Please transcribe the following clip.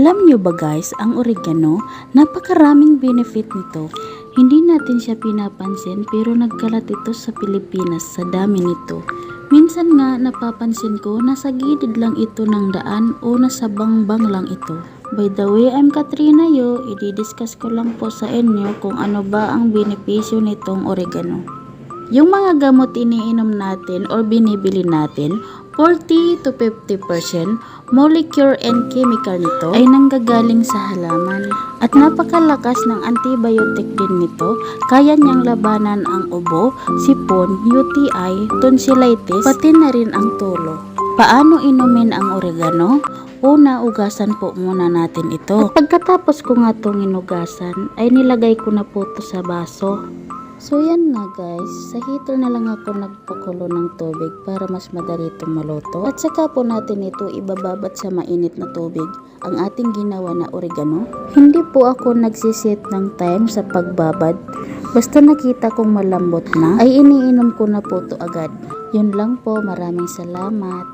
Alam nyo ba guys, ang oregano, napakaraming benefit nito. Hindi natin siya pinapansin pero nagkalat ito sa Pilipinas sa dami nito. Minsan nga napapansin ko nasa gilid lang ito ng daan o nasa bangbang lang ito. By the way, I'm Katrina Yo. I-discuss ko lang po sa inyo kung ano ba ang benepisyo nitong oregano. Yung mga gamot iniinom natin or binibili natin, 40 to 50% molecule and chemical nito ay nanggagaling sa halaman. At napakalakas ng antibiotic din nito, kaya niyang labanan ang ubo, sipon, UTI, tonsillitis, pati na rin ang tulo. Paano inumin ang oregano? Una, ugasan po muna natin ito. At pagkatapos ko nga itong inugasan, ay nilagay ko na po ito sa baso. So yan nga guys, sa heater na lang ako nagpakulo ng tubig para mas madali itong maluto. At saka po natin ito ibababat sa mainit na tubig ang ating ginawa na oregano. Hindi po ako nagsiset ng time sa pagbabad. Basta nakita kong malambot na, ay iniinom ko na po ito agad. Yun lang po, maraming salamat.